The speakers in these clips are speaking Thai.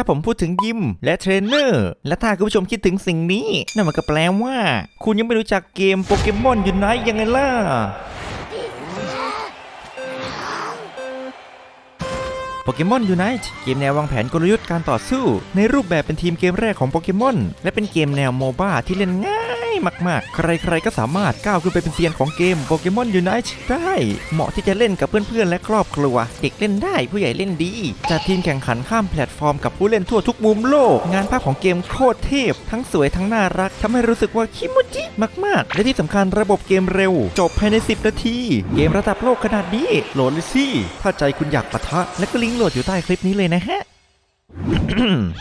ถ้าผมพูดถึงยิมและเทรนเนอร์ และถ้าคุณผู้ชมคิดถึงสิ่งนี้ นั่นมันก็แปลว่า คุณยังไม่รู้จักเกมโปเกมอนยูไนต์ยังไงล่ะ โปเกมอนยูไนต์เกมแนววางแผนกลยุทธ์การต่อสู้ ในรูปแบบเป็นทีมเกมแรกของโปเกมอนและเป็นเกมแนวโมบ้าที่เล่นง่ายมากๆ ใครๆ ก็สามารถก้าวขึ้นไปเป็นเซียนของเกมโปเกมอนยูไนต์ได้ เหมาะที่จะเล่นกับเพื่อนๆ และครอบครัว เด็กเล่นได้ผู้ใหญ่เล่นดี จัดทีมแข่งขันข้ามแพลตฟอร์มกับผู้เล่นทั่วทุกมุมโลก งานภาพของเกมโคตรเทพ ทั้งสวยทั้งน่ารักทำให้รู้สึกว่าคิโมจิมากๆ และที่สำคัญระบบเกมเร็ว จบภายใน 10 นาที เกมระดับโลกขนาดนี้โหลดเลยสิถ้าใจคุณอยากปะทะและก็ลิงโหลดอยู่ใต้คลิปนี้เลยนะฮะ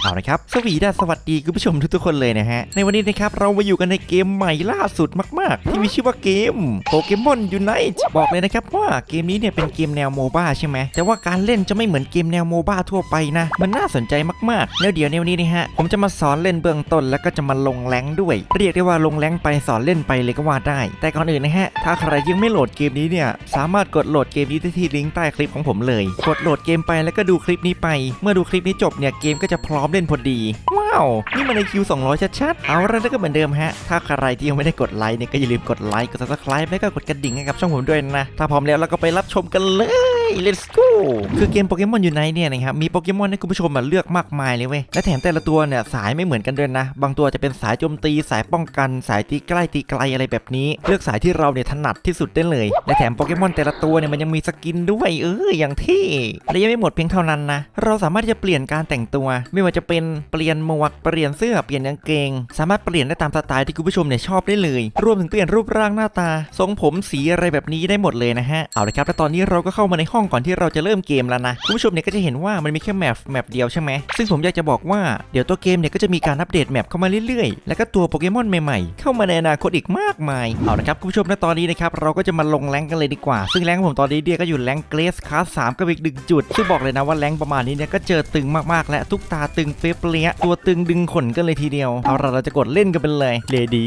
เอาละครับ สวีดัสสวัสดีคุณผู้ชมทุกๆคนเลยนะฮะ ในวันนี้นะครับ เรามาอยู่กันในเกมใหม่ล่าสุดมาก ๆ ที่มีชื่อว่าเกมโปเกมอนยูไนต์บอกเลยนะครับว่าเกมนี้เนี่ยเป็นเกมแนวโมบ้าใช่ไหม แต่ว่าการเล่นจะไม่เหมือนเกมแนวโมบ้าทั่วไปนะ มันน่าสนใจมาก ๆ แล้วเดี๋ยวในวันนี้นะฮะ ผมจะมาสอนเล่นเบื้องต้นแล้วก็จะมาลงแรงด้วย เรียกได้ว่าลงแรงไปสอนเล่นไปเลยก็ว่าได้ แต่ก่อนอื่นนะฮะ ถ้าใครยังไม่โหลดเกมนี้เนี่ยสามารถกดโหลดเกมนี้ได้ที่ลิงก์ใต้คลิปของผมเลย กดโหลดเกมไปแล้วก็ดูคลิปนี้ไป เมื่อดูคลิปนี้จบเนี่ยเกมก็จะพร้อมเล่นพอดี ว้าว นี่มันในคิว200 ชัดๆ เอาละแล้วก็เหมือนเดิมฮะ ถ้าใครที่ยังไม่ได้กดไลค์เนี่ยก็อย่าลืมกดไลค์ กด subscribe แล้วก็กดกระดิ่งให้กับช่องผมด้วยนะ ถ้าพร้อมแล้วเราก็ไปรับชมกันเลย let's go คือเกมโปเกมอนยูไนเนี่ยนะครับ มีโปเกมอนให้คุณผู้ชมมาเลือกมากมายเลยเว้ย และแถมแต่ละตัวเนี่ยสายไม่เหมือนกันด้วยนะ บางตัวจะเป็นสายโจมตี สายป้องกัน สายตีใกล้ตีไกลอะไรแบบนี้ เลือกสายที่เราเนี่ยถนัดที่สุดได้เลย และแถมโปเกมอนแต่ละตัวเนี่ยมันยังมีสกินด้วยเอออย่างเท่และยังไม่หมดเพียงเท่านั้นนะ เราสามารถที่จะเปลี่ยนการแต่งตัว ไม่ว่าจะเป็นเปลี่ยนหมวก เปลี่ยนเสื้อ เปลี่ยนกางเกง สามารถเปลี่ยนได้ตามสไตล์ที่คุณผู้ชมเนี่ยชอบได้เลย รวมถึงเปลี่ยนรูปร่างหน้าตา ทรงผมสีอะไรแบบนี้ได้หมดเลยนะฮะ เอาละครับ แล้วตอนนี้เราก็เข้ามาในห้องก่อนที่เราจะเริ่มเกมแล้วนะคุณผู้ชมเนี่ยก็จะเห็นว่ามันมีแค่แมปแมปเดียวใช่ไหมซึ่งผมอยากจะบอกว่าเดี๋ยวตัวเกมเนี่ยก็จะมีการอัปเดตแมปเข้ามาเรื่อยๆ แล้วก็ตัวโปเกมอนใหม่ๆ เข้ามาในอนาคตอีกมากมาย เอาละครับคุณผู้ชมณตอนนี้นะครับเราก็จะมาลงแรงกันเลยดีกว่า ซึ่งแรงของผมตอนนี้เนี่ยก็อยู่แรงเกรสคลาสสามกับอีกหนึ่งจุดซึ่งบอกเลยนะว่าแรงประมาณนี้เนี่ยก็เจอตึงมากๆ และทุกตาตึงเฟเปรี้ยตัวตึงดึงขนกันเลยทีเดียวเอาละเราจะกดเล่นกันไปเลย Lady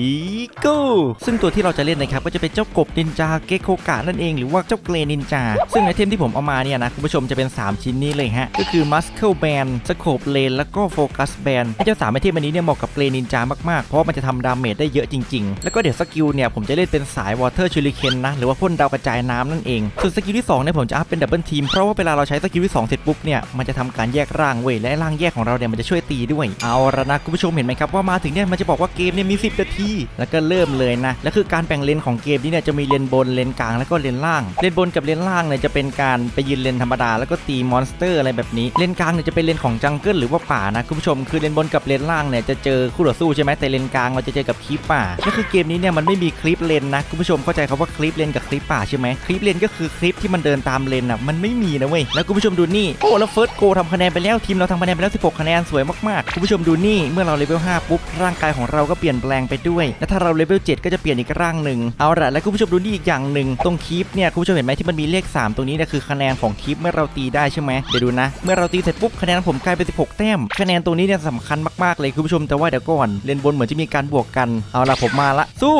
Go ซึ่งตัวที่เราจะเล่นนะครับก็จะเป็นเจ้ากบนินจาเกโคกะนั่นเองหรือว่าเจ้าเกรนินจาซึ่งไอเทมที่ผมเอามาเนี่ยนะคุณผู้ชมจะเป็น 3 ชิ้นนี้เลยฮะ ก็คือ Muscle Band Scope Lane แล้วก็ Focus Band ไอเจ้า3ไอเทมอันนี้เนี่ยเหมาะกับเกรนินจามากๆ เพราะามันจะทำดาเมจได้เยอะจริง ๆ แล้วก็เดี๋ยวสกิลเนี่ยผมจะเล่นเป็นสาย Water Shuriken นะ หรือว่าพ่นดาวกระจายน้ำนั่นเอง ส่วนสกิลที่2เนี่ยผมจะอัพเป็นดับเบิลทีมเพราะว่าเวลาเราใช้สกิลที่2เสร็จปุ๊บเนี่ยมันจะทำการแยกร่างเว้ยและร่างแยกของเราเนี่ยมันจะช่วยตีด้วย เอาละนะคุณผู้ชมเห็นไหมครับว่ามาถึงเนี่ยมันจะบอกว่าเกมเนี่ยมี 10นาทีแล้วก็เริ่มเลยนะและคือการแบ่งเลนของเกมนี้เนี่ยจะมีเลนบนเลนกลางแล้วก็เลนล่างเลนบนกับเลนล่างเนี่ยจะเป็นการไปยืนเลนธรรมดาแล้วก็ตีมอนสเตอร์อะไรแบบนี้ เลนกลางเนี่ยจะเป็นเลนของจังเกิลหรือว่าป่านะคุณผู้ชมคือเลนบนกับเลนล่างเนี่ยจะเจอคู่ต่อสู้ใช่ไหมแต่เลนกลางเราจะเจอกับคลิปป่าก็คือเกมนี้เนี่ยมันไม่มีคลิปเลนนะคุณผู้ชมเข้าใจคำว่าคลิปเลนกับคลิปป่าใช่ไหมคลิปเลนก็คือคลิปที่มันเดินตามเลนอะมันไม่มีนะเว้ยแล้วคุณผู้ชมดูนี่โอ้แล้วเฟิร์สโกทำคะแนนไปแล้วทีมเราทำคะแนนไปแล้ว 16 คะแนนสวยมากๆคุณผู้ชมดูนี่เมื่อเราเลเวล5ปุ๊บร่างกายของเราก็เปลี่ยนแปลงไปด้วย และถ้าเราเลเวล7ก็จะเปลี่ยนอีกร่างหนึ่งเอาละแล้วคุณผู้ชมดูนี่อีกอย่างหนึ่งตรงคลิปเนี่ยคุณผู้ชมเห็นไหมที่มันมีเลข 3 ตรงนี้เนี่ยคือคะแนนของคลิปเมื่อเราตีได้ใช่ไหมเดี๋ยวดูนะ เมื่อเราตีเสร็จปุ๊บคะแนนผมกลายเป็น 16 แต้ม คะแนนตัวนี้เนี่ยสำคัญมากๆเลยคุณผู้ชมแต่ว่าเดี๋ยวก่อนเลนบนเหมือนจะมีการบวกกันเอาละผมมาละสู้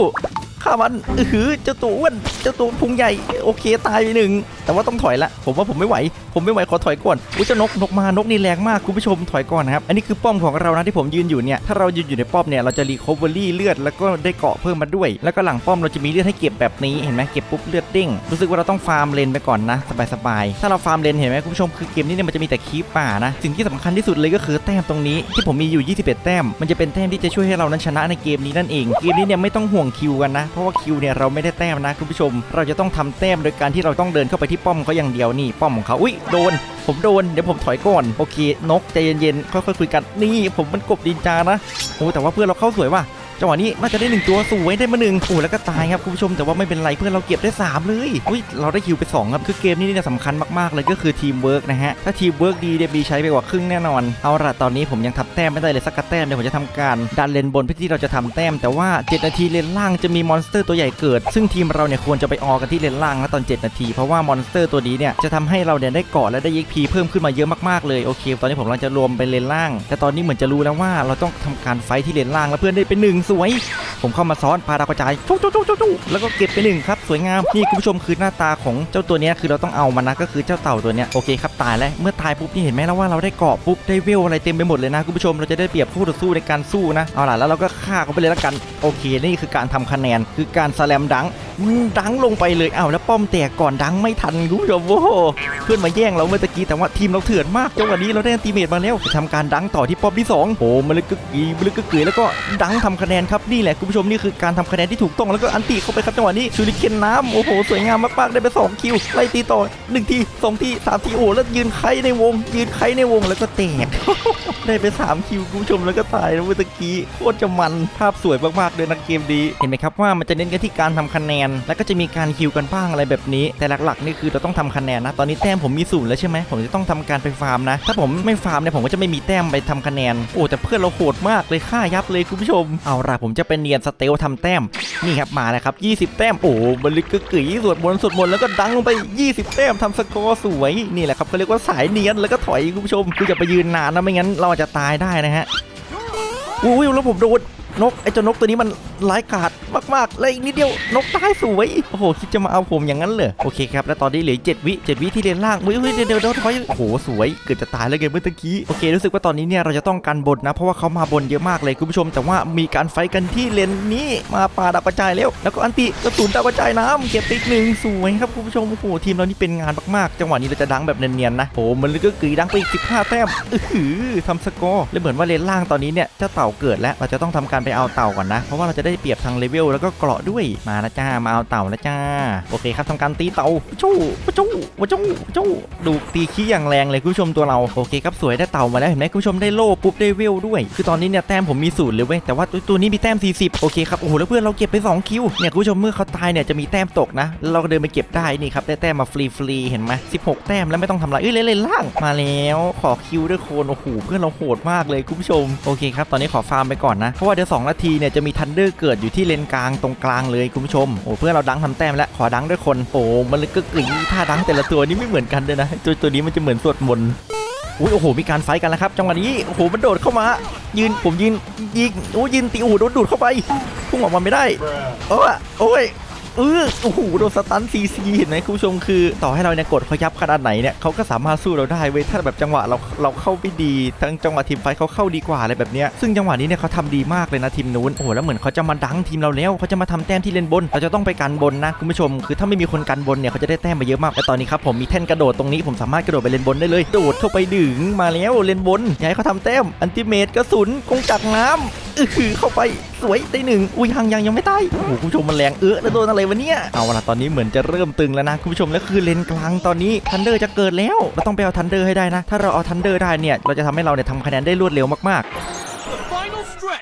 ข้ามันอือหือเจ้าตัวอ้วนเจ้าตัวพุงใหญ่โอเคตายไปหนึ่งแต่ว่าต้องถอยละ ผมว่าผมไม่ไหว ผมไม่ไหวขอถอยก่อนอุ้ยเจ้านกนกมานกนี่แรงมากคุณผู้ชมถอยก่อนนะครับอันนี้คือป้อมของเรานะที่ผมยืนอยู่เนี่ยถ้าเรายืนอยู่ในป้อมเนี่ยเราจะรีคอเวอรี่เลือดแล้วก็ได้เกาะเพิ่มมาด้วย แล้วก็หลังป้อมเราจะมีเลือดให้เก็บแบบนี้เห็นไหมเก็บปุ๊บเลือดเด้งรู้สึกว่าเราต้องฟาร์มเลนไปก่อนนะสบายๆถ้าเราฟาร์มเลนเห็นไหมคุณผู้ชมคือเกมนี้เนี่ยมันจะมีแต่คีปป่านะสิ่งที่สำคัญที่สุดเลยก็คือแต้มตรงนี้ที่ผมมีอยู่ 21 แต้ม มันจะเป็นแต้มที่จะช่วยให้เรานั้นชนะในเกมนี้นั่นเองเกมนี้เนี่ยไม่ต้องห่วงคิวกันนะเพราะว่าคิวเนี่ยเราไม่ได้แต้มนะคุณผู้ชม เราจะต้องทำแต้มโดยการที่เราต้องเดินเข้าไปที่ป้อมเขาอย่างเดียวนี่ป้อมของเขาอุ้ยโดน ผมโดนเดี๋ยวผมถอยก่อนโอเคนกใจเย็นๆค่อยๆคุยกันนี่ผมมันกบดินจานะโอ้แต่ว่าเพื่อนเราเข้าสวยว่ะ จังหวะนี้น่าจะได้หนึ่งตัวสวยได้มาหนึ่งโอ้แล้วก็ตายครับคุณผู้ชมแต่ว่าไม่เป็นไรเพื่อนเราเก็บได้ 3 เลยอุ้ยเราได้คิวไป 2 ครับ คือเกมนี้เนี่ยสำคัญมากๆเลยก็คือทีมเวิร์กนะฮะ ถ้าทีมเวิร์กดีเดบีใช้ไปกว่าครึ่งแน่นอน เอาละตอนนี้ผมยังทำแต้มไม่ได้เลยสักกระแต้มเดี๋ยวผมจะทำการดันเลนบนเพื่อที่เราจะทำแต้ม แต่ว่า 7 นาทีเลนล่างจะมีมอนสเตอร์ตัวใหญ่เกิด ซึ่งทีมเราเนี่ยควรจะไปออกันที่เลนล่างนะตอน 7 นาที เพราะว่ามอนสเตอร์ตัวนี้เนี่ยจะทำให้เราเนี่ยได้เกาะและได้ยิกพีเพิ่มขึ้นมาเยอะมากๆเลยโอเค ตอนนี้ผมกำลังจะรวมไปเลนล่าง แต่ตอนนี้เหมือนจะรู้แล้วว่าเราต้องทำการไฟที่เลนล่างแล้วเพื่อนได้เป็นหนึ่งสวย ผมเข้ามาซ้อนปาดาวกระจายจุ๊จุ๊จุ๊จุ๊จุ๊แล้วก็เก็บไปหนึ่งครับสวยงามนี่คุณผู้ชมคือหน้าตาของเจ้าตัวนี้คือเราต้องเอามันนะก็คือเจ้าเต่าตัวนี้โอเคครับตายแล้วเมื่อตายปุ๊บนี่เห็นไหมแล้วว่าเราได้เกาะปุ๊บได้เวลอะไรเต็มไปหมดเลยนะคุณผู้ชมเราจะได้เปรียบคู่ต่อสู้ในการสู้นะเอาล่ะแล้วเราก็ฆ่าเขาไปเลยละกันโอเค นี่คือการทำคะแนนคือการสแลมดังดังลงไปเลยอ้าวแล้วป้อมแตกก่อนดังไม่ทันคุณผู้ชมโอ้เพื่อนมาแย่งเราเมื่อตะกี้แต่ว่าทีมเราเถื่อนมากจังหวะนี้เราได้อันติเมตมาแล้วจะทำการดังต่อที่ป้อมที่สองโอ้มันเลยกึกกีมันเลยกึกกีแล้วก็ดังทำคะแนนครับนี่แหละคุณผู้ชมนี่คือการทำคะแนนที่ถูกต้องแล้วก็อันติเข้าไปครับจังหวะนี้ชูริเคนน้ำโอ้โหสวยงามมากๆได้ไปสองคิวไล่ตีต่อหนึ่งทีสองทีสามทีโอ้แล้วยืนไข่ในวง ยืนไข่ในวงแล้วก็แตกได้ไป 3 คิวคุณผู้ชมแล้วก็ตายแล้วเมื่อตะกี้โคตรจะมันภาพสวยมากๆเลยนะเกมดีเห็นไหมครับว่ามันจะเน้นกันที่การทำคะแนน แล้วก็จะมีการคิวกันบ้างอะไรแบบนี้ แต่หลักๆนี่คือเราต้องทำคะแนนนะตอนนี้แต้มผมมีศูนย์แล้วใช่ไหมผมจะต้องทำการไปฟาร์มนะ ถ้าผมไม่ฟาร์มเนี่ยผมก็จะไม่มีแต้มไปทำคะแนนโอ้แต่เพื่อนเราโหดมากเลยฆ่ายับเลยคุณผู้ชมเอาล่ะผมจะเป็นเนียนสเตลทำแต้มนี่ครับมาแล้วครับ 20 แต้มโอ้บอลลึกกึกกึ๋ยสวดมนต์สวดมนต์แล้วก็ดังลงไป 20 แต้มทำสกอร์สวยนี่แหละครับเขาเรียกว่าสายเนียนแล้วก็ถอยคุณผู้ชมคือจะไปยืนนานนะไม่งั้นเราจจะตายได้นะฮะอุ้ยแล้วผมโดนนกไอ้เจ้านกตัวนี้มัน ร้ายกาจมากๆและอีกนิดเดียวนกตายสวยโอ้โหคิดจะมาเอาผมอย่างนั้นเลยโอเคครับแล้วตอนนี้เหลือเจ็ดวิเจ็ดวิที่เลนล่างอุ้ยเดี๋ยวเดี๋ยวเดี๋ยวถอยโอ้โหสวยเกือบจะตายแล้วเกมเมื่อตะกี้โอเครู้สึกว่าตอนนี้เนี่ยเราจะต้องกันบนนะ เพราะว่าเขามาบนเยอะมากเลยคุณผู้ชม แต่ว่ามีการไฟกันที่เลนนี้มาปาดาวกระจายแล้วแล้วก็อันติกระสุนดาวกระจายน้ำเก็บไปอีกหนึ่งสวยครับคุณผู้ชมโอ้โหทีมเรานี่เป็นงานมากๆ จังหวะนี้เราจะดังแบบเนียนๆนะโอ้โหมันเลยก็กรีดังไปอีก15แต้มอื้อหือทำสกอร์แล้วเหมือนว่าเลนล่างตอนนี้เนี่ยเจ้าเต่าเกิดแล้วเราจะต้องทำการไปเอาเต่าก่อนนะเพราะว่าเราจะได้เปรียบทางเลเวลแล้วก็เกราะด้วยมาล้วจ้ามาเอาเต่าล้วจ้า โอเคครับทำการตีเต่าจู้จู้จู้จู้ดูตีขี้อย่างแรงเลยคุณผู้ชมตัวเราโอเคครับสวยได้เต่ามาแล้วเห็นไหมคุณผู้ชมได้โล่ปุ๊บได้เวลด้วย คือตอนนี้เนี่ยแต้มผมมีศูนย์เลยเว้ยแต่ว่าตัวนี้มีแต้ม 40 โอเคครับโอ้โหแล้วเพื่อนเราเก็บไป 2 คิวเนี่ยคุณผู้ชมเมื่อเขาตายเนี่ยจะมีแต้มตกนะเราก็เดินไปเก็บได้นี่ครับได้แต้มมาฟรีๆเห็นไหม16 แต้มแล้วไม่ต้องทำอะไรเอ้ยเล่นเล่นล่างมาแล้วขอคิวด้วยโคนโอ้โหเพื่อนเราโหดมากเลยคุณผู้ชมโอเคครับตอนนี้ขอฟาร์มไปก่อนนะเพราะว่าเดี๋ยว2นาทีเนี่ยจะมีทันเดอร์เกิดอยู่ที่เลนกลางตรงกลางเลยคุณผู้ชมโอ้เพื่อนเราดังทำแต้มแล้วขอดังด้วยคนโอ้มันเลยก็กรีท่าดังแต่ละตัวนี่ไม่เหมือนกันเลยนะตัวตัวนี้มันจะเหมือนสวดมนต์อุ้ยโอ้โหมีการไฟกันแล้วครับจังหวะนี้โอ้โหมันโดดเข้ามา ยืนผมยืนยิงโอ้ยืนตีโอ้โดนดูดเข้าไปพุ่งออกมาไม่ได้โอ้โอ้ย เออโอ้โหโดนสตันซีซีเห็นไหมคุณผู้ชมคือ ต่อให้เราเนี่ยกดเขายับขนาดไหนเนี่ยเขาก็สามารถสู้เราได้เว้ยถ้าแบบจังหวะเราเราเข้าไม่ดี ทั้งจังหวะทีมไฟเขาเข้าดีกว่าอะไรแบบเนี้ยซึ่งจังหวะนี้เนี่ยเขาทำดีมากเลยนะทีมนู้นโอ้โหแล้วเหมือนเขาจะมาดังทีมเราแล้วเขาจะมาทำแต้มที่เลนบนเราจะต้องไปกันบนนะคุณผู้ชม คือถ้าไม่มีคนกันบนเนี่ยเขาจะได้แต้มมาเยอะมากและตอนนี้ครับผมมีแท่นกระโดดตรงนี้ผมสามารถกระโดดไปเลนบนได้เลยโดดเข้าไปดึงมาแล้วเลนบนอยากให้เขาทำแต้มอันติเมตกระสุนกงจักรน้ำอืออเข้าไปสวยได้หนึ่งอุ้ยยังยังยังไม่ตายโอ้โหคุณผู้ชมมันแรงเออแล้วโดนอะไรวะเนี่ย เอาละตอนนี้เหมือนจะเริ่มตึงแล้วนะคุณผู้ชมแล้วคือเลนกลางตอนนี้ทันเดอร์จะเกิดแล้วเราต้องไปเอาทันเดอร์ให้ได้นะ ถ้าเราเอาทันเดอร์ได้เนี่ยเราจะทำให้เราเนี่ยทำคะแนนได้รวดเร็วมากๆ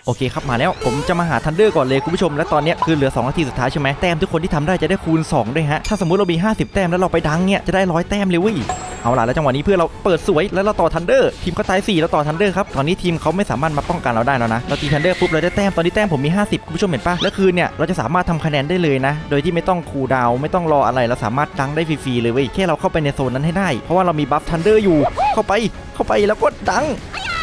โอเคครับมาแล้วผมจะมาหาทันเดอร์ก่อนเลยคุณผู้ชมและตอนนี้คือเหลือ2นาทีสุดท้ายใช่ไหมแต้มทุกคนที่ทำได้จะได้คูณ 2 ด้วยฮะ ถ้าสมมุติเรามี 50 แต้มแล้วเราไปดังเนี่ยจะได้ร้อยแต้มเลยเว้ยเอาล่ะแล้วจังหวะนี้เพื่อเราเปิดสวยแล้วเราต่อทันเดอร์ทีมเขาตาย4แล้วต่อทันเดอร์ครับตอนนี้ทีมเขาไม่สามารถมาป้องกันเราได้แล้วนะเราตีทันเดอร์ปุ๊บเราได้แต้มตอนนี้แต้มผมมี 50คุณผู้ชมเห็นปะแล้วคือเนี่ยเราจะสามารถทำคะแนนได้เลยนะ โดยที่ไม่ต้องคูดาวไม่ต้องรออะไรเราสามารถดังได้ฟรีๆเลยเว้ยแค่เราเข้าไปในโซนนั้นให้ได้ เพราะว่าเรามีบัฟทันเดอร์อยู่เข้าไปเข้าไปแล้วก็ดัง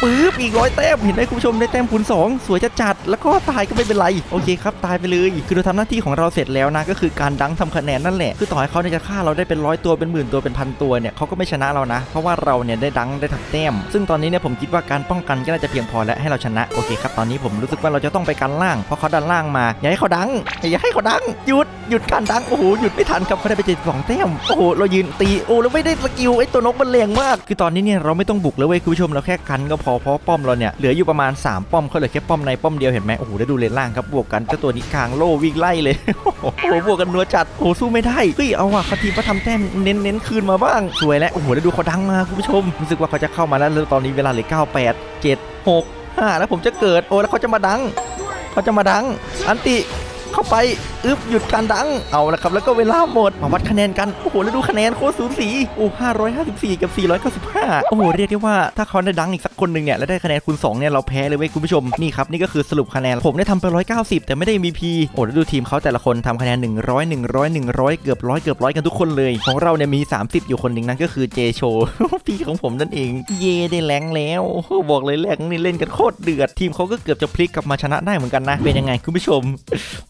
ปึ๊บอีกร้อยแต้มเห็นไหมคุณผู้ชมได้แต้มคูณ2สวยจะจัดแล้วก็ตายก็ไม่เป็นไร โอเคครับ ตายไปเลย คือเราทำหน้าที่ของเราเสร็จแล้วนะ ก็คือการดังทำคะแนนนั่นแหละ คือต่อให้เขาเนี่ยจะฆ่าเราได้เป็นร้อยตัวเป็นหมื่นตัวเป็นพันตัวเนี่ยเขาก็ไม่ชนะเรานะ เพราะว่าเราเนี่ยได้ดังได้ทำแต้ม ซึ่งตอนนี้เนี่ยผมคิดว่าการป้องกันก็น่าจะเพียงพอแล้วให้เราชนะ โอเคครับ ตอนนี้ผมรู้สึกว่าเราจะต้องไปกันล่าง เพราะเขาดันล่างมา อย่าให้เขาดัง อย่าให้เขาดัง หยุด หยุดการดัง โอ้โห หยุดไม่ทันครับเขาได้ไปเจ็ดสองแต้ม โอ้โห เรายืนตี โอ้แล้วไม่ได้สกิลไอ้ตัวนกมันแรงมาก คือตอนนี้เนี่ยเราไม่ต้องบุกแล้วเว้ยคุณผู้ชม เราแค่กันก็พอ เพราะป้อมเราเนี่ยเหลืออยู่ประมาณ 3 ป้อมเขาเหลือแค่ป้อมในป้อมเดียวเห็นไหมโอ้โหได้ดูเลนล่างครับบวกกันเจ้าตัวนี้กลางโล่วิ่งไล่เลยโอ้โหบวกกันนัวจัดโอ้สู้ไม่ได้เฮ้ยเอาว่ะเขาทีมเขาทำแต้มเน้นเน้นคืนมาบ้างสวยแล้วโอ้โหได้ดูเขาดังมาคุณผู้ชมรู้สึกว่าเขาจะเข้ามาแล้วแล้วตอนนี้เวลาเหลือ9 8 7 6 5แล้วผมจะเกิดโอ้แล้วเขาจะมาดังเขาจะมาดังอันติ เข้าไปอึบหยุดการดังเอาละครับ แล้วก็เวลาหมดมาวัดคะแนนกันโอ้โหแล้วดูคะแนนโคตรสูสีโอ้554กับ495โอ้โหเรียกได้ว่าถ้าเขาได้ดังอีกสักคนหนึ่งเนี่ยแล้วได้คะแนนคูณ2เนี่ยเราแพ้เลยเว้ยคุณผู้ชมนี่ครับนี่ก็คือสรุปคะแนนผมได้ทำไป190แต่ไม่ได้ MVP โอ้แล้วดูทีมเขาแต่ละคนทำคะแนน100 100 100เกือบร้อยเกือบร้อยกันทุกคนเลยของเราเนี่ยมี30อยู่คนหนึ่งนั่นก็คือเจโชพี่ของผมนั่นเองเย่ได้แรงแล้วบอกเลยแรงนี่เล่นกันโคตรเดือดทีมเขาก็เกือบจะพลิกกลับมาชนะได้เหมือนกันนะเป็นยังไงคุณผู้ชม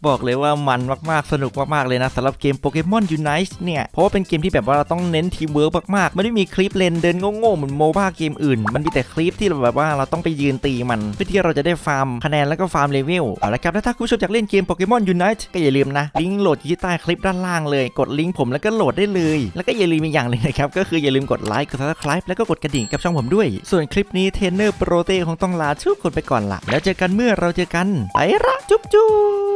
บอกเลยว่ามันมากๆ สนุกมากๆเลยนะสำหรับเกมโปเกมอนยูไนต์เนี่ย เพราะว่าเป็นเกมที่แบบว่าเราต้องเน้นทีมเวิร์กมากๆ ไม่ได้มีคลิปเลนเดินโง่ๆเหมือนโมบ้าเกมอื่น มันมีแต่คลิปที่เราแบบว่าเราต้องไปยืนตีมัน เพื่อที่เราจะได้ฟาร์มคะแนนแล้วก็ฟาร์มเลเวลเอาละครับแล้วถ้าคุณผู้ชมอยากเล่นเกมโปเกมอนยูไนต์ก็อย่าลืมนะลิงก์โหลดอยู่ที่ใต้คลิปด้านล่างเลย กดลิงก์ผมแล้วก็โหลดได้เลย แล้วก็อย่าลืมอีกอย่างหนึงนะครับก็คืออย่าลืมกดไลค์กด subscribe แล้วก็กดกระดิ่งกับช่องผมด้วย ส่วนคลิปนี้เทรนเนอร์โปรเตคงต้องลาทุกคนไปก่อนละแล้วเจอกันเมื่อเราเจอกันไปละจุ๊บจุ๊บ